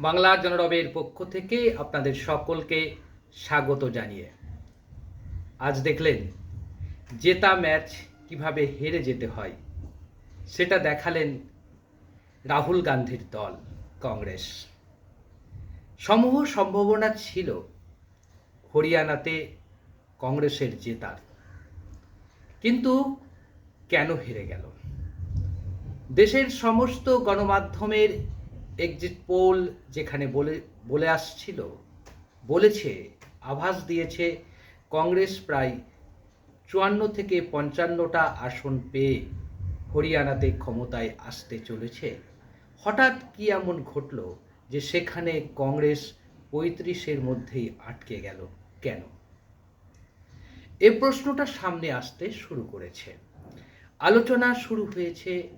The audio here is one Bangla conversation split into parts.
বাংলা জনরবের পক্ষ থেকে আপনাদের সকলকে স্বাগত জানিয়ে। আজ দেখলেন জেতা ম্যাচ কীভাবে হেরে যেতে হয়, সেটা দেখালেন রাহুল গান্ধীর দল, কংগ্রেস। সমূহ সম্ভাবনা ছিল হরিয়ানাতে কংগ্রেসের জেতার, কিন্তু কেন হেরে গেল? দেশের সমস্ত গণমাধ্যমের এক্সিট পোল যেখানে বলে বলে আসছিল, বলেছে, আভাস দিয়েছে, কংগ্রেস প্রায় চুয়ান্ন থেকে পঞ্চান্নটা আসন পেয়ে হরিয়ানাতে ক্ষমতায় আসতে চলেছে। হঠাৎ কি এমন ঘটল যে সেখানে কংগ্রেস পঁয়ত্রিশের মধ্যেই আটকে গেল কেন? এ প্রশ্নটা সামনে আসতে শুরু করেছে। আলোচনা শুরু হয়েছে,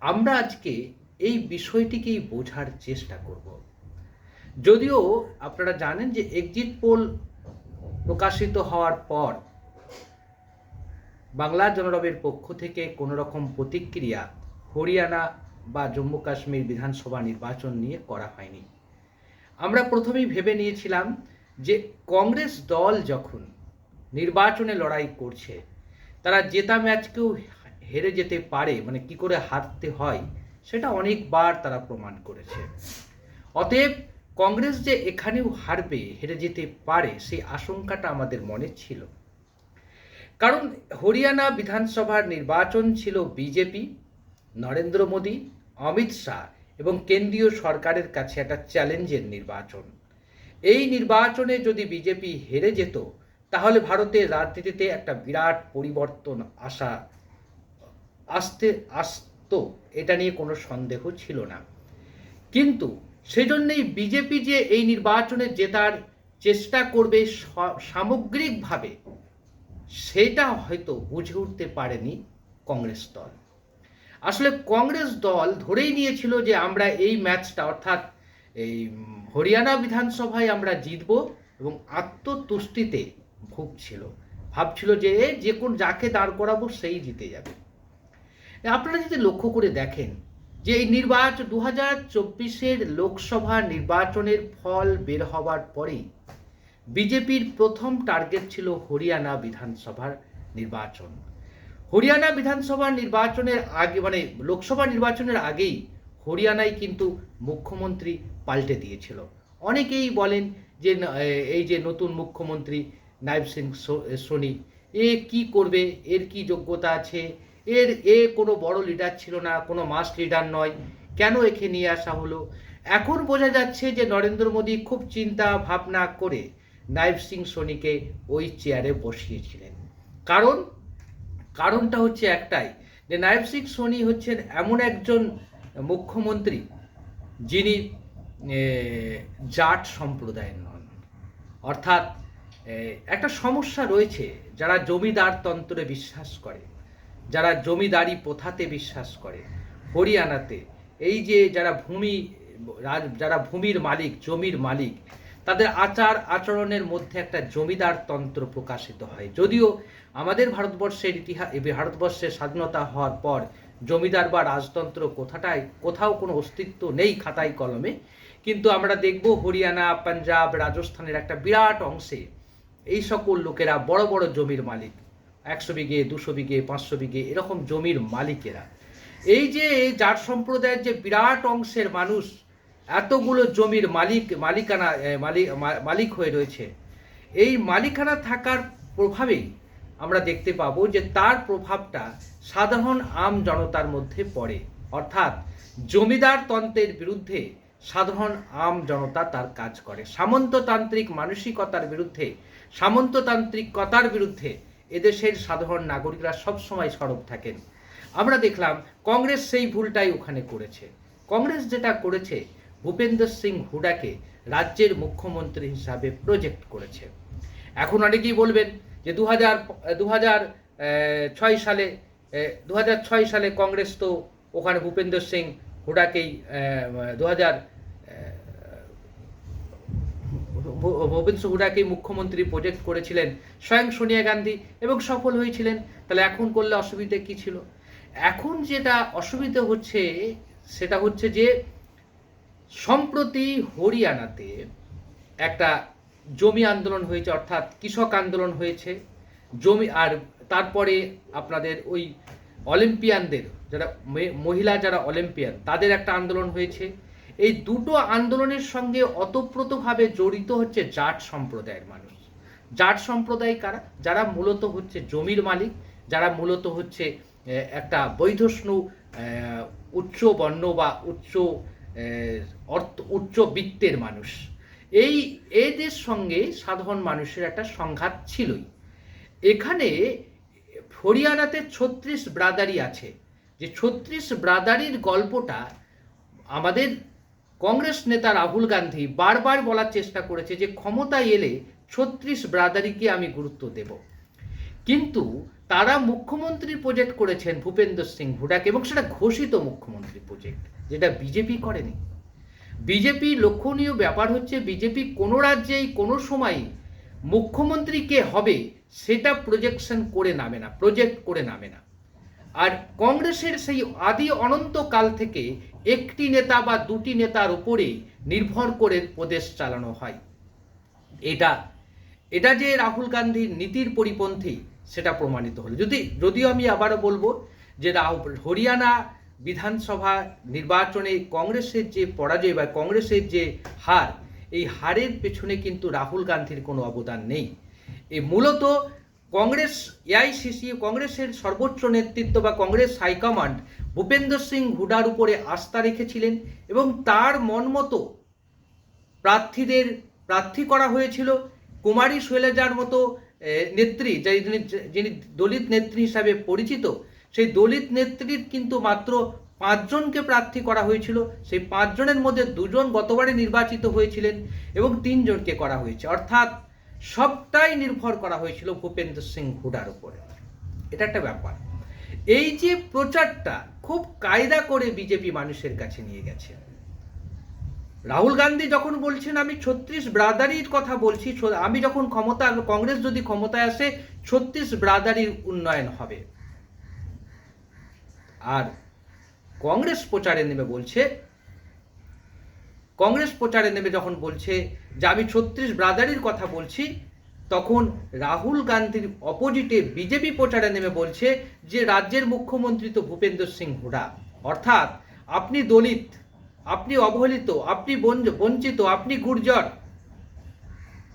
আমরা আজকে এই বিষয়টিকেই বোঝার চেষ্টা করব। যদিও আপনারা জানেন যে এক্সিট পোল প্রকাশিত হওয়ার পর বাংলা জনরবের পক্ষ থেকে কোনো রকম প্রতিক্রিয়া হরিয়ানা বা জম্মু কাশ্মীর বিধানসভা নির্বাচন নিয়ে করা হয়নি। আমরা প্রথমেই ভেবে নিয়েছিলাম যে কংগ্রেস দল যখন নির্বাচনে লড়াই করছে, তারা জেতা ম্যাচকেও হেরে যেতে পারে মানে কি করে হারতে হয় সেটা অনেকবার তারা প্রমাণ করেছে। অতএব কংগ্রেস যে এখানেও হারবে, হেরে যেতে পারে, সেই আশঙ্কাটা আমাদের মনে ছিল। কারণ হরিয়ানা বিধানসভার নির্বাচন ছিল বিজেপি, নরেন্দ্র মোদী, অমিত শাহ এবং কেন্দ্রীয় সরকারের কাছে একটা চ্যালেঞ্জের নির্বাচন। এই নির্বাচনে যদি বিজেপি হেরে যেত, তাহলে ভারতের রাজনীতিতে একটা বিরাট পরিবর্তন আসা, আসতে আসতো এটা নিয়ে কোনো সন্দেহ ছিল না। কিন্তু সেজন্যই বিজেপি যে এই নির্বাচনে জেতার চেষ্টা করবে সামগ্রিকভাবে, সেটা হয়তো বুঝে উঠতে পারেনি কংগ্রেস দল। আসলে কংগ্রেস দল ধরেই নিয়েছিল যে আমরা এই ম্যাচটা, অর্থাৎ এই হরিয়ানা বিধানসভায় আমরা জিতব এবং আত্মতুষ্টিতে ভুগছিল। ভাবছিল যে যে কোন যাকে দাঁড় করাবো, সেই জিতে যাবে। আপনারা যদি লক্ষ্য করে দেখেন যে এই নির্বাচন দু হাজার চব্বিশের লোকসভা নির্বাচনের ফল বের হওয়ার পরেই বিজেপির প্রথম টার্গেট ছিল হরিয়ানা বিধানসভার নির্বাচন। হরিয়ানা বিধানসভা নির্বাচনের আগে মানে লোকসভা নির্বাচনের আগেই হরিয়ানায় কিন্তু মুখ্যমন্ত্রী পাল্টে দিয়েছিল। অনেকেই বলেন যে এই যে নতুন মুখ্যমন্ত্রী নাইব সিং সো- সোনি, এ কি করবে? এর কি যোগ্যতা আছে? এর এ কোনো বড় লিডার ছিল না, কোনো মাস লিডার নয়। কেন একে নিয়ে আসা হলো? এখন বোঝা যাচ্ছে যে নরেন্দ্র মোদী খুব চিন্তা ভাবনা করে নাইব সিং সোনিকে ওই চেয়ারে বসিয়েছিলেন। কারণ, কারণটা হচ্ছে একটাই যে নায়ব সিং সোনি হচ্ছেন এমন একজন মুখ্যমন্ত্রী যিনি জাট সম্প্রদায়ের নন। অর্থাৎ একটা সমস্যা রয়েছে যারা জমিদার তন্ত্রে বিশ্বাস করে। যারা জমিদারি প্রথাতে বিশ্বাস করে, হরিয়ানাতে, এই যে যারা ভূমি যারা ভূমির মালিক, জমির মালিক, তাদের আচার আচরণের মধ্যে একটা জমিদার তন্ত্র প্রকাশিত হয়। যদিও আমাদের ভারতবর্ষের ইতিহাস ভারতবর্ষের স্বাধীনতা হওয়ার পর জমিদার বা রাজতন্ত্র কোথাটাই কোথাও কোনো অস্তিত্ব নেই খাতায় কলমে, কিন্তু আমরা দেখব হরিয়ানা, পাঞ্জাব, রাজস্থানের একটা বিরাট অংশে এই সকল লোকেরা বড় বড় জমির মালিক। একশো বিঘে, দুশো বিঘে, পাঁচশো বিঘে, এরকম জমির মালিকেরা। এই যে জাট সম্প্রদায়ের যে বিরাট অংশের মানুষ, এতগুলো জমির মালিক, মালিকানা মালিক মালিক হয়ে রয়েছে, এই মালিকানা থাকার প্রভাবেই আমরা দেখতে পাবো যে তার প্রভাবটা সাধারণ আম জনতার মধ্যে পড়ে। অর্থাৎ জমিদার তন্ত্রের বিরুদ্ধে সাধারণ আম জনতা তার কাজ করে। সামন্ততান্ত্রিক মানসিকতার বিরুদ্ধে, সামন্ততান্ত্রিকতার বিরুদ্ধে এদেশের সাধারণ নাগরিকরা সবসময় সরব থাকেন। আমরা দেখলাম কংগ্রেস সেই ভুলটাই ওখানে করেছে। কংগ্রেস যেটা করেছে, ভূপেন্দ্র সিং হুডাকে রাজ্যের মুখ্যমন্ত্রী হিসাবে প্রজেক্ট করেছে। এখন অনেকেই বলবেন যে দু হাজার দু হাজার ছয় সালে দু হাজার ছয় সালে কংগ্রেস তো ওখানে ভূপেন্দ্র সিং হুডাকেই দু হাজার ভূপেন্দ্র হুডাকেই মুখ্যমন্ত্রী প্রজেক্ট করেছিলেন, স্বয়ং সোনিয়া গান্ধী, এবং সফল হয়েছিলেন। তাহলে এখন করলে অসুবিধে কি ছিল? এখন যেটা অসুবিধা হচ্ছে, সেটা হচ্ছে যে, সম্প্রতি হরিয়ানাতে একটা জমি আন্দোলন হয়েছে, অর্থাৎ কৃষক আন্দোলন হয়েছে। জমি, আর তারপরে আপনাদের ওই অলিম্পিয়ানদের, যারা মহিলা যারা অলিম্পিয়ান, তাদের একটা আন্দোলন হয়েছে। এই দুটো আন্দোলনের সঙ্গে অতপ্রতভাবে জড়িত হচ্ছে জাট সম্প্রদায়ের মানুষ। জাট সম্প্রদায় কারা? যারা মূলত হচ্ছে জমির মালিক, যারা মূলত হচ্ছে একটা বৈধষ্ণু উচ্চ বর্ণ বা উচ্চ অর্থ, উচ্চ বৃত্তের মানুষ। এই, এদের সঙ্গে সাধারণ মানুষের একটা সংঘাত ছিলই। এখানে হরিয়ানাতে ছত্রিশ ব্রাদারি আছে। যে ছত্রিশ ব্রাদারির গল্পটা আমাদের কংগ্রেস নেতা রাহুল গান্ধী বারবার বলার চেষ্টা করেছে যে ক্ষমতায় এলে ছত্রিশ ব্রাদারিকে আমি গুরুত্ব দেব। কিন্তু তারা মুখ্যমন্ত্রী প্রজেক্ট করেছেন ভূপেন্দ্র সিং হুডাকে এবং সেটা ঘোষিত মুখ্যমন্ত্রী প্রজেক্ট, যেটা বিজেপি করেনি। বিজেপি লক্ষণীয় ব্যাপার হচ্ছে বিজেপি কোনো রাজ্যেই কোনো সময়ই মুখ্যমন্ত্রী কে হবে সেটা প্রজেকশন করে নামে না প্রজেক্ট করে নামে না। আর কংগ্রেসের সেই আদি অনন্তকাল থেকে একটি নেতা বা দুটি নেতার উপরেই নির্ভর করে প্রদেশ চালানো হয়। এটা এটা যে রাহুল গান্ধীর নীতির পরিপন্থী, সেটা প্রমাণিত হলো। যদি, যদিও আমি আবারও বলব যে রাহু- হরিয়ানা বিধানসভা নির্বাচনে কংগ্রেসের যে পরাজয় বা কংগ্রেসের যে হার, এই হারের পেছনে কিন্তু রাহুল গান্ধীর কোনো অবদান নেই। এই মূলত কংগ্রেস এআইসিসি কংগ্রেসের সর্বোচ্চ নেতৃত্ব বা কংগ্রেস হাইকমান্ড ভূপেন্দ্র সিং হুডার উপরে আস্থা রেখেছিলেন এবং তার মন মতো প্রার্থীদের, প্রার্থী করা হয়েছিল কুমারী শৈলজার মতো নেত্রী যিনি দলিত নেত্রী হিসাবে পরিচিত, সেই দলিত নেত্রীর কিন্তু মাত্র পাঁচজনকে প্রার্থী করা হয়েছিল। সেই পাঁচজনের মধ্যে দুজন গতবারে নির্বাচিত হয়েছিলেন এবং তিনজনকে করা হয়েছে। অর্থাৎ সবটাই নির্ভর করা হয়েছিল ভূপেন্দ্র সিং হুডার উপরে। এটা একটা ব্যাপার। এই যে প্রচারটা খুব কায়দা করে বিজেপি মানুষের কাছে নিয়ে গেছে। রাহুল গান্ধী যখন বলছেন, আমি ছত্রিশ ব্রাদারির কথা বলছি আমি যখন ক্ষমতা, কংগ্রেস যদি ক্ষমতায় আসে, ছত্রিশ ব্রাদারির উন্নয়ন হবে। আর কংগ্রেস প্রচারে নেমে বলছে, কংগ্রেস প্রচারে নেমে যখন বলছে যে আমি ছত্রিশ ব্রাদারির কথা বলছি, তখন রাহুল গান্ধীর অপোজিটে বিজেপি প্রচারে নেমে বলছে যে রাজ্যের মুখ্যমন্ত্রী তো ভূপেন্দ্র সিং হুডা। অর্থাৎ আপনি দলিত, আপনি অবহেলিত, আপনি বঞ্চ- বঞ্চিত, আপনি গুর্জর।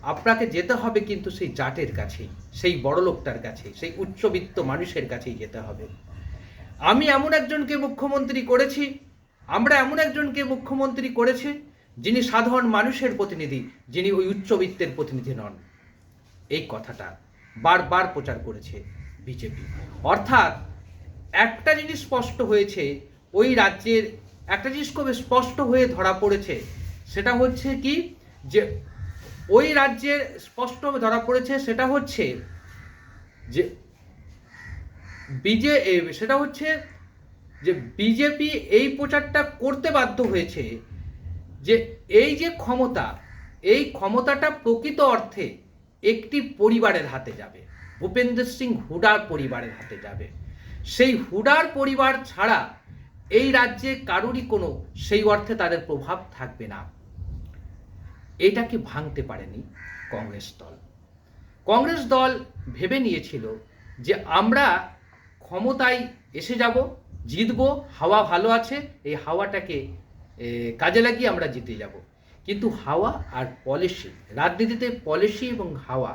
আপনাকে যেতে হবে কিন্তু সেই জাটের কাছেই সেই বড় লোকটার কাছে, সেই উচ্চবিত্ত মানুষের কাছেই যেতে হবে। আমি এমন একজনকে মুখ্যমন্ত্রী করেছি, আমরা এমন একজনকে মুখ্যমন্ত্রী করেছে যিনি সাধারণ মানুষের প্রতিনিধি, যিনি ওই উচ্চবিত্তের প্রতিনিধি নন। এই কথাটা বারবার প্রচার করেছে বিজেপি। অর্থাৎ একটা জিনিস স্পষ্ট হয়েছে, ওই রাজ্যের একটা জিনিস খুব স্পষ্ট হয়ে ধরা পড়েছে, সেটা হচ্ছে কি যে ওই রাজ্যের স্পষ্ট ধরা পড়েছে সেটা হচ্ছে যে বিজে সেটা হচ্ছে যে বিজেপি এই প্রচারটা করতে বাধ্য হয়েছে যে এই যে ক্ষমতা, এই ক্ষমতাটা প্রকৃত অর্থে একটি পরিবারের হাতে যাবে। ভূপেন্দ্র সিং হুডার পরিবারের হাতে যাবে। সেই হুডার পরিবার ছাড়া এই রাজ্যে কারোরই কোনো সেই অর্থে তাদের প্রভাব থাকবে না। এটাকে ভাঙতে পারেনি কংগ্রেস দল? কংগ্রেস দল ভেবে নিয়েছিল যে আমরা ক্ষমতায় এসে যাব, জিতব, হাওয়া ভালো আছে, এই হাওয়াটাকে কাজে লাগিয়ে আমরা জিতে যাব। কিন্তু হাওয়া আর পলিসি, রাজনীতিতে পলিসি এবং হাওয়া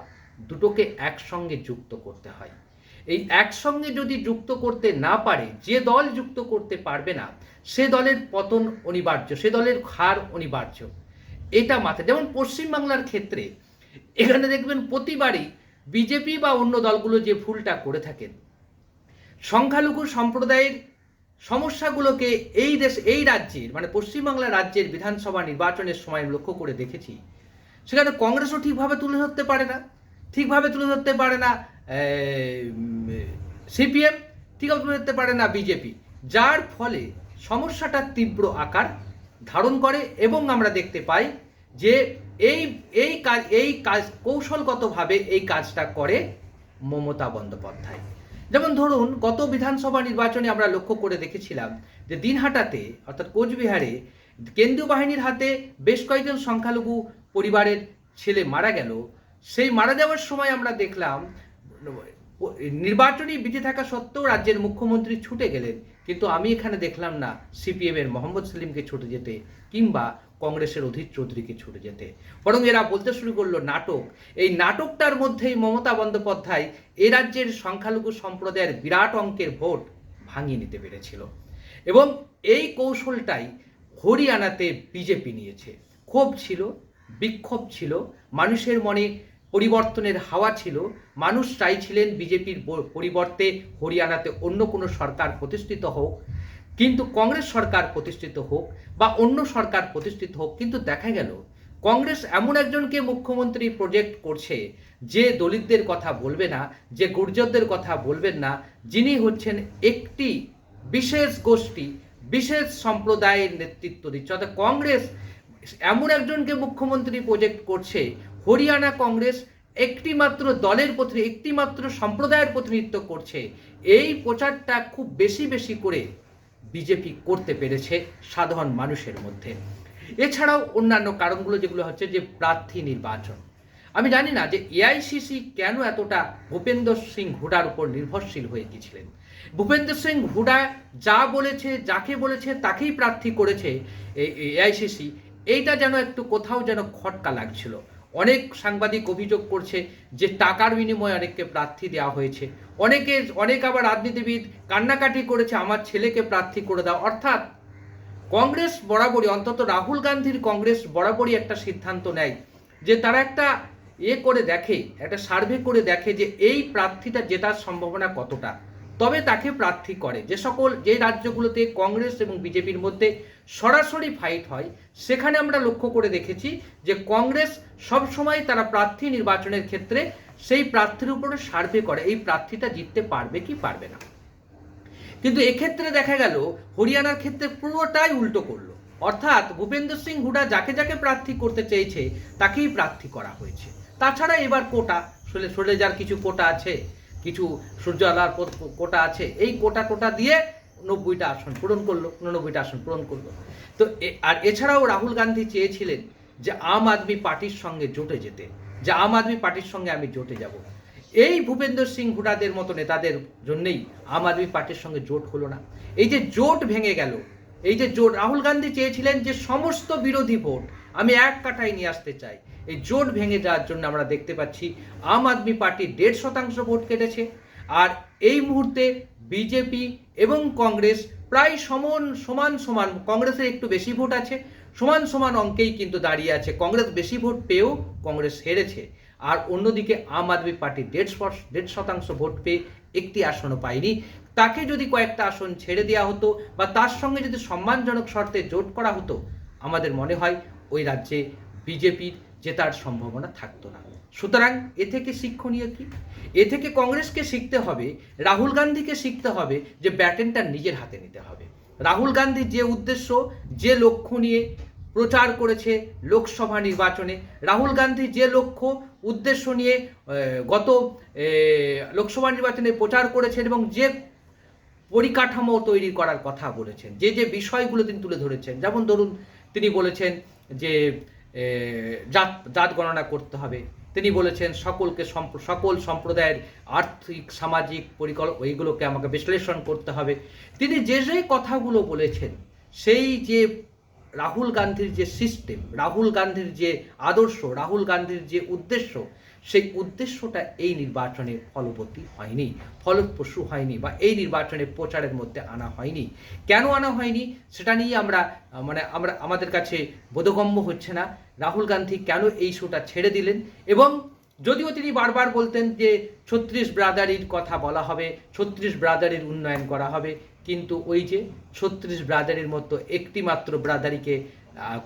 দুটোকে একসঙ্গে যুক্ত করতে হয়। এই একসঙ্গে যদি যুক্ত করতে না পারে, যে দল যুক্ত করতে পারবে না, সে দলের পতন অনিবার্য, সে দলের হার অনিবার্য। এটা মাথায়, যেমন পশ্চিমবাংলার ক্ষেত্রে, এখানে দেখবেন প্রতিবারই বিজেপি বা অন্য দলগুলো যে ভুলটা করে থাকেন, সংখ্যালঘু সম্প্রদায়ের সমস্যাগুলোকে এই দেশ, এই রাজ্যের মানে পশ্চিমবাংলা রাজ্যের বিধানসভা নির্বাচনের সময় লক্ষ্য করে দেখেছি। সেখানে কংগ্রেসও ঠিকভাবে তুলে ধরতে পারে না, ঠিকভাবে তুলে ধরতে পারে না সিপিএম ঠিকভাবে তুলে ধরতে পারে না বিজেপি, যার ফলে সমস্যাটা তীব্র আকার ধারণ করে এবং আমরা দেখতে পাই যে এই এই কাজ এই কাজ কৌশলগতভাবে এই কাজটা করে মমতা বন্দ্যোপাধ্যায়। যেমন ধরুন, গত বিধানসভা নির্বাচনে আমরা লক্ষ্য করে দেখেছিলাম যে দিনহাটাতে, অর্থাৎ কোচবিহারে, কেন্দ্রীয় বাহিনীর হাতে বেশ কয়েকজন সংখ্যালঘু পরিবারের ছেলে মারা গেল। সেই মারা যাওয়ার সময় আমরা দেখলাম, নির্বাচনী বিধি থাকা সত্ত্বেও রাজ্যের মুখ্যমন্ত্রী ছুটে গেলেন। কিন্তু আমি এখানে দেখলাম না সিপিএম এর মোহাম্মদ সেলিমকে ছুটে যেতে, কিংবা কংগ্রেসের অধীর চৌধুরীকে ছুটে যেতে। বরং এরা বলতে শুরু করল নাটক। এই নাটকটার মধ্যেই মমতা বন্দ্যোপাধ্যায় এ রাজ্যের সংখ্যালঘু সম্প্রদায়ের বিরাট অঙ্কের ভোট ভাঙিয়ে নিতে পেরেছিল। এবং এই কৌশলটাই হরিয়ানাতে বিজেপি নিয়েছে। ক্ষোভ ছিল, বিক্ষোভ ছিল, মানুষের মনে পরিবর্তনের হাওয়া ছিল, মানুষ চাইছিলেন বিজেপির পরিবর্তে হরিয়ানাতে অন্য কোনো সরকার প্রতিষ্ঠিত হোক। কিন্তু কংগ্রেস সরকার প্রতিষ্ঠিত হোক বা অন্য সরকার প্রতিষ্ঠিত হোক, কিন্তু দেখা গেল কংগ্রেস এমন একজনকে মুখ্যমন্ত্রী প্রজেক্ট করছে যে দলিতদের কথা বলবে না, যে গুর্জরদের কথা বলবেন না, যিনি হচ্ছেন একটি বিশেষ গোষ্ঠী, বিশেষ সম্প্রদায়ের নেতৃত্ব দিচ্ছে। অর্থাৎ কংগ্রেস এমন একজনকে মুখ্যমন্ত্রী প্রজেক্ট করছে, হরিয়ানা কংগ্রেস একটি মাত্র দলের প্রতি একটি মাত্র সম্প্রদায়ের প্রতিনিধিত্ব করছে। এই প্রচারটা খুব বেশি বেশি করে বিজেপি করতে পেরেছে সাধারণ মানুষের মধ্যে। এছাড়াও অন্যান্য কারণগুলো যেগুলো হচ্ছে যে প্রার্থী নির্বাচন। আমি জানি না যে এআইসিসি কেন এতটা ভূপেন্দ্র সিং হুডার উপর নির্ভরশীল হয়ে গিয়েছিলেন। ভূপেন্দ্র সিং হুডা যা বলেছে, যাকে বলেছে, তাকেই প্রার্থী করেছে এআইসিসি। এইটা যেন একটু কোথাও যেন খটকা লাগছিল। অনেক সাংবাদিক অভিযোগ করছে যে টাকার বিনিময়ে অনেককে প্রার্থী দেওয়া হয়েছে। অনেকে, অনেক আবার রাজনীতিবিদ কান্নাকাটি করেছে, আমার ছেলেকে প্রার্থী করে দাও। অর্থাৎ কংগ্রেস বরাবরই, অন্তত রাহুল গান্ধীর কংগ্রেস বরাবরই একটা সিদ্ধান্ত নেয় যে তারা একটা এ করে দেখে, একটা সার্ভে করে দেখে যে এই প্রার্থীটা জেতার সম্ভাবনা কতটা। তবে তাকে প্রার্থী করে। যে সকল, যে রাজ্যগুলোতে কংগ্রেস এবং বিজেপির মধ্যে সরাসরি ফাইট হয়, সেখানে আমরা লক্ষ্য করে দেখেছি যে কংগ্রেস সব সময় তারা প্রার্থী নির্বাচনের ক্ষেত্রে সেই প্রার্থীর উপরে সার্ভে করে। এই প্রার্থীটা জিততে পারবে কি পারবে না। কিন্তু এক্ষেত্রে দেখা গেল, হরিয়ানার ক্ষেত্রে পুরোটাই উল্টো করল। অর্থাৎ ভূপেন্দ্র সিং হুডা যাকে যাকে প্রার্থী করতে চেয়েছে, তাকেই প্রার্থী করা হয়েছে। তাছাড়া এবার কোটা সরে যার কিছু কোটা আছে কিছু সূর্য আলার কোটা আছে, এই কোটা টোটা দিয়ে নব্বইটা আসন পূরণ করল, উননব্বইটা আসন পূরণ করল। তো আর এছাড়াও রাহুল গান্ধী চেয়েছিলেন যে আম আদমি পার্টির সঙ্গে জোটে যেতে, যে আম আদমি পার্টির সঙ্গে আমি জোটে যাব। এই ভূপেন্দ্র সিং হুডাদের মতো নেতাদের জন্যেই আম আদমি পার্টির সঙ্গে জোট হলো না। এই যে জোট ভেঙে গেল, এই যে জোট, রাহুল গান্ধী চেয়েছিলেন যে সমস্ত বিরোধী ভোট আমি এক কাঠায় নিয়ে আসতে চাই। এই জোট ভেঙে যাওয়ার জন্য আমরা দেখতে পাচ্ছি আম আদমি পার্টি দেড় শতাংশ ভোট কেটেছে। আর এই মুহূর্তে বিজেপি এবং কংগ্রেস প্রায় সমান সমান সমান, কংগ্রেসের একটু বেশি ভোট আছে। সমান সমান অঙ্কেই কিন্তু দাঁড়িয়ে আছে। কংগ্রেস বেশি ভোট পেয়েও কংগ্রেস হেরেছে। আর অন্যদিকে আম আদমি পার্টি দেড় দেড় শতাংশ ভোট পেয়ে একটি আসনও পায়নি। তাকে যদি কয়েকটা আসন ছেড়ে দেওয়া হতো বা তার সঙ্গে যদি সম্মানজনক শর্তে জোট করা হতো, আমাদের মনে হয় ওই রাজ্যে বিজেপির জেতার সম্ভাবনা থাকতো না। সুতরাং এ থেকে শিক্ষণীয় কি? এ থেকে কংগ্রেসকে শিখতে হবে, রাহুল গান্ধীকে শিখতে হবে যে ব্যাটেনটা নিজের হাতে নিতে হবে। রাহুল গান্ধীর যে উদ্দেশ্য, যে লক্ষ্য নিয়ে প্রচার করেছে লোকসভা নির্বাচনে, রাহুল গান্ধী যে লক্ষ্য, উদ্দেশ্য নিয়ে গত লোকসভা নির্বাচনে প্রচার করেছেন এবং যে পরিকাঠামো তৈরি করার কথা বলেছেন, যে যে বিষয়গুলো তিনি তুলে ধরেছেন। যেমন ধরুন, তিনি বলেছেন যে জাত জাত গণনা করতে হবে। তিনি বলেছেন সকলকে সকল সম্প্রদায়ের আর্থিক সামাজিক পরিকল্প ওইগুলোকে আমাকে বিশ্লেষণ করতে হবে। তিনি যে যে কথাগুলো বলেছেন সেই যে রাহুল গান্ধীর যে সিস্টেম রাহুল গান্ধীর যে আদর্শ রাহুল গান্ধীর যে উদ্দেশ্য সেই উদ্দেশ্যটা এই নির্বাচনে ফলবতী হয়নি, ফলপ্রসূ হয়নি বা এই নির্বাচনে প্রচারের মধ্যে আনা হয়নি। কেন আনা হয়নি? সেটা নিয়ে আমরা মানে আমরা, আমাদের কাছে বোধগম্য হচ্ছে না। রাহুল গান্ধী কেন এই শোটা ছেড়ে দিলেন? এবং যদিও তিনি বারবার বলতেন যে ছত্রিশ ব্রাদারির কথা বলা হবে, ছত্রিশ ব্রাদারির উন্নয়ন করা হবে, কিন্তু ওই যে ছত্রিশ ব্রাদারির মতো একটি মাত্র ব্রাদারিকে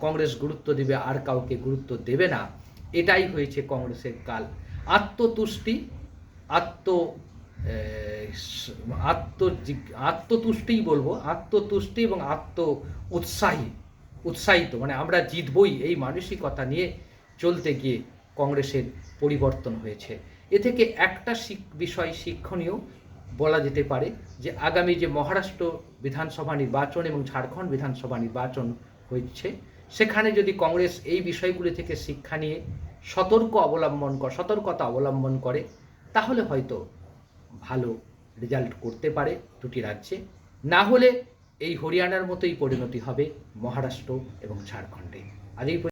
কংগ্রেস গুরুত্ব দেবে আর কাউকে গুরুত্ব দেবে না। এটাই হয়েছে কংগ্রেসের কাল। আত্মতুষ্টি, আত্ম আত্ম আত্মতুষ্টিই বলব, আত্মতুষ্টি এবং আত্ম উৎসাহী, উৎসাহিত মানে আমরা জিতবই এই মানসিকতা নিয়ে চলতে গিয়ে কংগ্রেসের পরিবর্তন হয়েছে। এ থেকে একটা বিষয় শিক্ষণীয় বলা যেতে পারে যে আগামী যে মহারাষ্ট্র বিধানসভা নির্বাচন এবং ঝাড়খণ্ড বিধানসভা নির্বাচন হচ্ছে সেখানে যদি কংগ্রেস এই বিষয়গুলি থেকে শিক্ষা নিয়ে সতর্ক অবলম্বন সতর্কতা অবলম্বন করে, তাহলে হয়তো ভালো রেজাল্ট করতে পারে দুটি রাজ্যে। না হলে এই হরিয়ানার মতোই পরিণতি হবে মহারাষ্ট্র এবং ঝাড়খণ্ডে। আজ এই